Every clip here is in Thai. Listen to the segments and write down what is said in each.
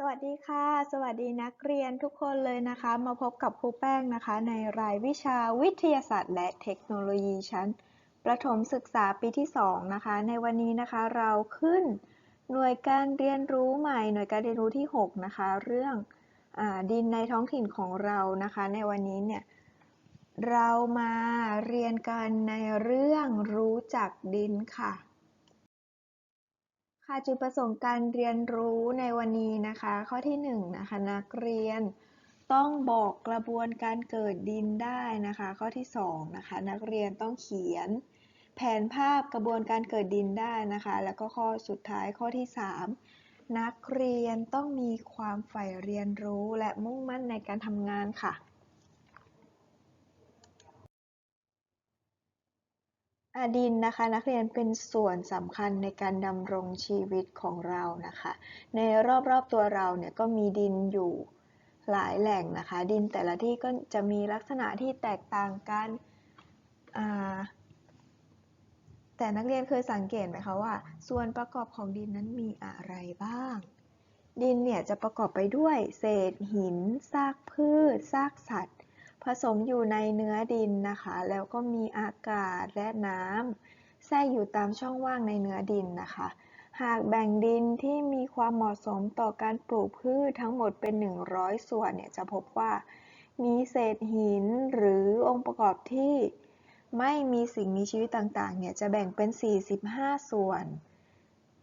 สวัสดีค่ะ สวัสดีนักเรียนทุกคนเลยนะคะ มาพบกับครูแป้งนะคะ ในรายวิชาวิทยาศาสตร์ และเทคโนโลยีชั้น ประถมศึกษาปีที่ 2 นะคะ ในวันนี้นะคะเราขึ้นหน่วยการเรียนรู้ใหม่ หน่วยการเรียนรู้ที่ 6 นะคะ เรื่องอดินในท้องถิ่นของเรานะคะ ในวันนี้เนี่ยเรามาเรียนกันในเรื่องรู้จักดินค่ะ ค่ะจุดประสงค์การเรียนรู้ในวันนี้นะคะ ข้อที่1นงนะคะนักเรียนต้องบอกกระบวนการเกิดดินได้นะคะ ข้อที่2นะคะนักเรียนต้องเขียน แผนภาพกระบวนการเกิดดินได้นะคะ แล้วก็ข้อสุดท้ายข้อที่ 3 นักเรียนต้องมีความใฝ่เรียนรู้และมุ่งมั่นในการทำงานค่ะ อะดินนะคะนักเรียนเป็นส่วนสำคัญในการดำรงชีวิตของเรานะคะ ในรอบๆตัวเราเนี่ยก็มีดินอยู่หลายแหล่งนะคะ ดินแต่ละที่ก็จะมีลักษณะที่แตกต่างกันแต่นักเรียนเคยสังเกตไหมคะว่า ส่วนประกอบของดินนั้นมีอะไรบ้าง ดินเนี่ยจะประกอบไปด้วย เศษหิน ซากพืช ซากสัตว์ ผสมอยู่ในเนื้อดินนะคะ แล้วก็มีอากาศและน้ำแทรกอยู่ตามช่องว่างในเนื้อดินนะคะ หากแบ่งดินที่มีความเหมาะสมต่อการปลูกพืชทั้งหมดเป็น 100 ส่วนเนี่ยจะพบว่า มีเศษหินหรือองค์ประกอบที่ไม่มีสิ่งมีชีวิตต่างๆ เนี่ยจะแบ่งเป็น 45 ส่วน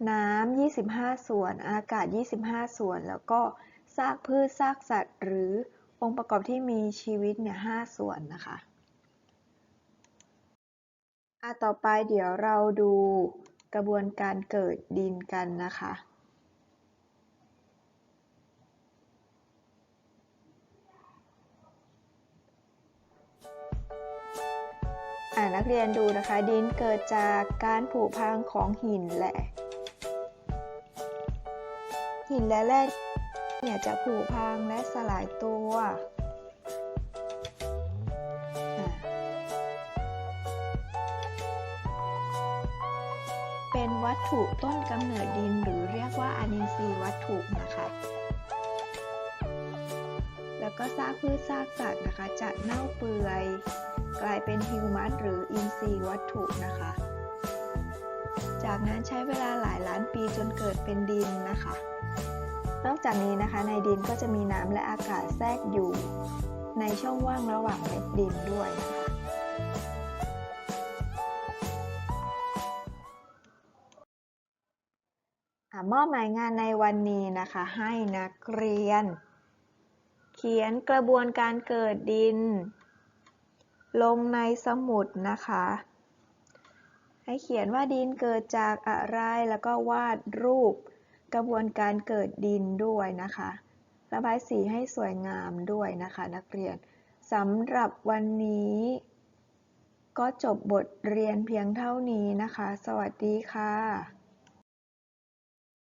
น้ำ 25 ส่วน อากาศ 25 ส่วน แล้วก็ซากพืชซากสัตว์หรือ องค์ประกอบที่มีชีวิตเนี่ยห้าส่วนนะคะอะต่อไปเดี๋ยวเราดูกระบวนการเกิดดินกันนะคะอ่านักเรียนดูนะคะ ดินเกิดจากการผุพังของหินแหละ หินและแร่ เนี่ยจะผุพังและสลายตัว เป็นวัตถุต้นกำเนิดดินหรือเรียกว่าอนินทรีย์วัตถุนะคะ แล้วก็ซากพืชซากสัตว์นะคะจะเน่าเปื่อย กลายเป็นฮิวมัสหรืออินทรีย์วัตถุนะคะ จากนั้นใช้เวลาหลายล้านปีจนเกิดเป็นดินนะคะ นอกจากนี้นะคะในดินก็จะมีน้ำและอากาศแทรกอยู่ ในช่องว่างระหว่างเม็ดดินด้วยนะคะมอบหมายงานในวันนี้นะคะให้นักเรียน เขียนกระบวนการเกิดดิน ลงในสมุดนะคะให้เขียนว่าดินเกิดจากอะไรแล้วก็วาดรูป กระบวนการเกิดดินด้วยนะคะ ระบายสีให้สวยงามด้วยนะคะ นักเรียนสำหรับวันนี้ ก็จบบทเรียนเพียงเท่านี้นะคะ สวัสดีค่ะ